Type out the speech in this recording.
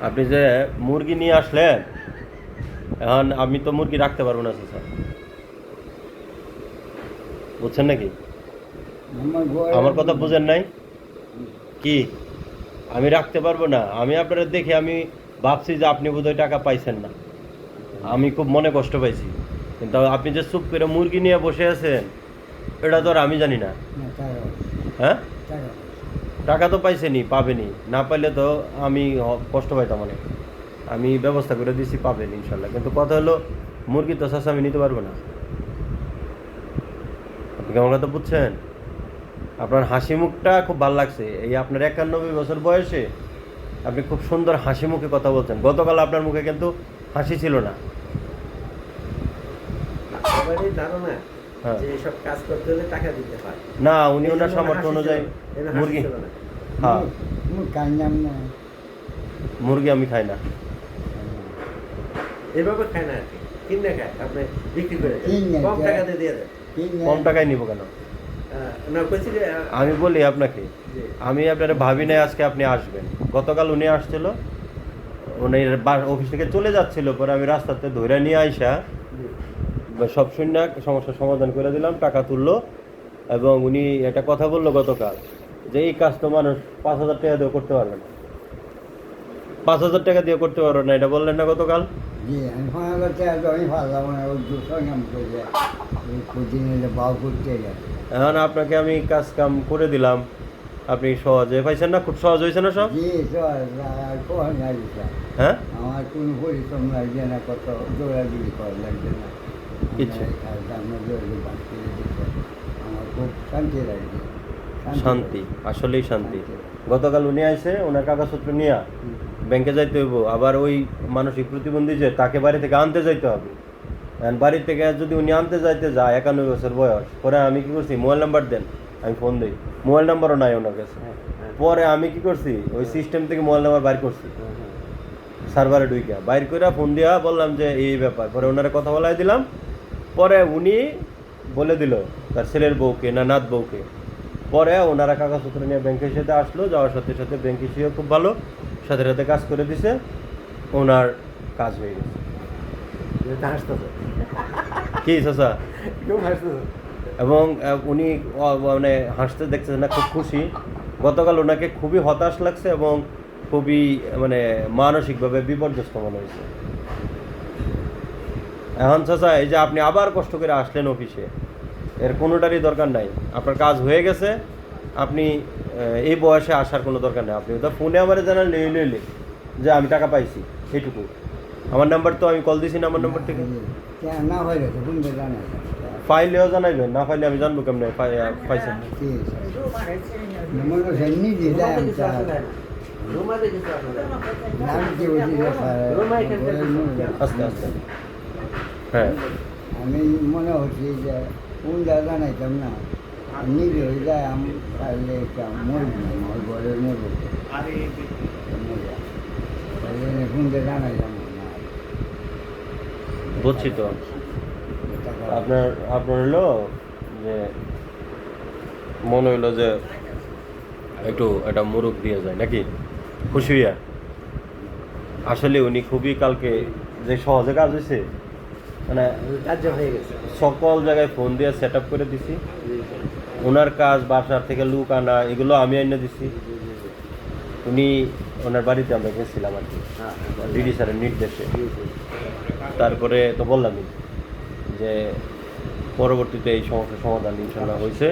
আপনি যে মুরগি নিয়ে আসলেন এখন আমি তো মুরগি রাখতে পারব না স্যার। বুঝছেন নাকি? আমার কথা বুঝেন নাই? কি? আমি রাখতে পারব না। আমি আপনারা দেখে আমি ভাবছি যে আপনি বোধহয় টাকা পাইছেন না। আমি খুব মনে কষ্ট পাইছি। কিন্তু আপনি যে চুপ করে মুরগি নিয়ে বসে আছেন এটা তো আর আমি জানি না। না, হ্যাঁ। টাকা তো পাইছেনি, পাবেনি। না পাইলে তো আমি কষ্ট পাইতাম অনেক। আমি ব্যবস্থা করে দিছি, পাবেন ইনশাল্লাহ। কিন্তু কথা হলো, মুরগি তো চাষা আমি নিতে পারব না। আপনি কেমন কথা বুঝছেন? আপনার হাসি মুখটা খুব ভালো লাগছে। এই আপনার একানব্বই বছর বয়সে আপনি খুব সুন্দর হাসি মুখে কথা বলছেন। গতকাল আপনার মুখে কিন্তু হাসি ছিল না। ধারণা। যে এসব কাজ করতে হলে টাকা দিতে হয়। না উনি ওনার সামর্থ্য অনুযায়ী মুরগি। হ্যাঁ। মুরগি আমি। খাই না। এভাবে খায় না আর কি। কিনে খায় আপনি বিক্রি করে কম টাকাতে দিয়ে দেন। কম টাকায় নিব কেন? আমি বলি আপনাকে আমি আপনার ভাবি নাই আজকে আপনি আসবেন। গতকাল উনি আসছিল উনি বা- অফিস থেকে চলে যাচ্ছিল পরে আমি রাস্তাতে ধরে নিয়ে আইসা সব শূন্য সমস্যার সমাধান করে দিলাম টাকা তুললো এবং উনি একটা কথা বলল গতকাল যে এই কাজ তো মানুষ পাঁচ হাজার টাকা দিয়ে করতে পারবে না। পাঁচ হাজার টাকা দিয়ে করতে পারবে না এটা বললেন না গতকাল? এখন আপনাকে আমি কাজ কাম করে দিলাম আপনি সহজে পাইছেন না? খুব সহজ হয়েছে না সব? হ্যাঁ? আমার কোনো পরিশ্রম লাগছে না কত দৌড়াদৌড়ি করা লাগছে না। আমার খুব শান্তি শান্তি আসলেই শান্তি। গতকাল উনি আইসে ওনার কাগজপত্র নিয়ে ব্যাংকে যাইতে হইব। আবার ওই মানসিক প্রতিবন্ধী যে তাকে বাড়ি থেকে আনতে যাইতে হবে। বাড়ি থেকে যদি উনি আনতে যাইতে যায় একানব্বই বছর বয়স পরে আমি কি করছি? মোবাইল নাম্বার দেন আমি ফোন দিই। মোবাইল নাম্বারও নাই ওনার কাছে। হ্যাঁ, হ্যাঁ, পরে আমি কি করছি? ওই সিস্টেম থেকে মোবাইল নাম্বার বাইর করছি। হ্যাঁ। সার্ভারে ঢুইকা। বাইর করে ফোন দিয়া বললাম যে এই ব্যাপার। পরে ওনারা কথা বলাই দিলাম। পরে উনি বলে দিল তার ছেলের বউকে না নাত বউকে। পরে ওনারা কাগজপত্র নিয়ে ব্যাংকের সাথে আসলো যাওয়ার সাথে সাথে ব্যাংক এসেও খুব ভালো সাথে সাথে কাজ করে দিছে ওনার কাজ হয়ে গেছে। কি চাচা। এবং উনি মানে হাসতে দেখছে না খুব খুশি। গতকাল ওনাকে খুবই হতাশ লাগছে এবং খুবই মানে মানসিকভাবে বিপর্যস্ত মনে হয়েছে। এখন চাচা এই যে আপনি আবার কষ্ট করে আসলেন অফিসে এর কোনোটারই দরকার নাই। আপনার কাজ হয়ে গেছে আপনি এই বয়সে আসার কোনো দরকার নেই। আপনি ওটা ফোনে আমার জানাল নেই লইলে যে আমি টাকা পাইছি এইটুকু। আমার নাম্বার তো আমি কল দিছি না আমার নাম্বার থেকে। ফাইলেও জানাইবেন না ফাইলে আমি জানব কেমনে পাই- পাইছেন। আস্তে আস্তে। হ্যাঁ। আমি মনে হচ্ছে যে কোন জায়গা নাইতাম না নিজে হয়ে যায় আমি পারলে একটা মরবো না আমার ঘরে মরবো। কোন জায়গা নাইতাম না। বুঝছি তো আপনার আপনার হলো যে মনে হইল যে একটু একটা মুরুখ দিয়ে যায় নাকি? খুশি হইয়া। আসলে উনি খুবই কালকে যে সহজে কাজ হয়েছে মানে কাজ হয়ে গেছে সকল জায়গায় ফোন দিয়ে সেট আপ করে দিছি। ওনার কাজ, বাসার থেকে লুক আনা, এগুলো আমি এনে দিছি। উনি ওনার বাড়িতে আমরা গেছিলাম আর কি। ডিডি স্যারের নির্দেশে। তারপরে তো বললামই যে পরবর্তীতে এই সমস্যার সমাধান ইনশাল্লাহ হয়েছে।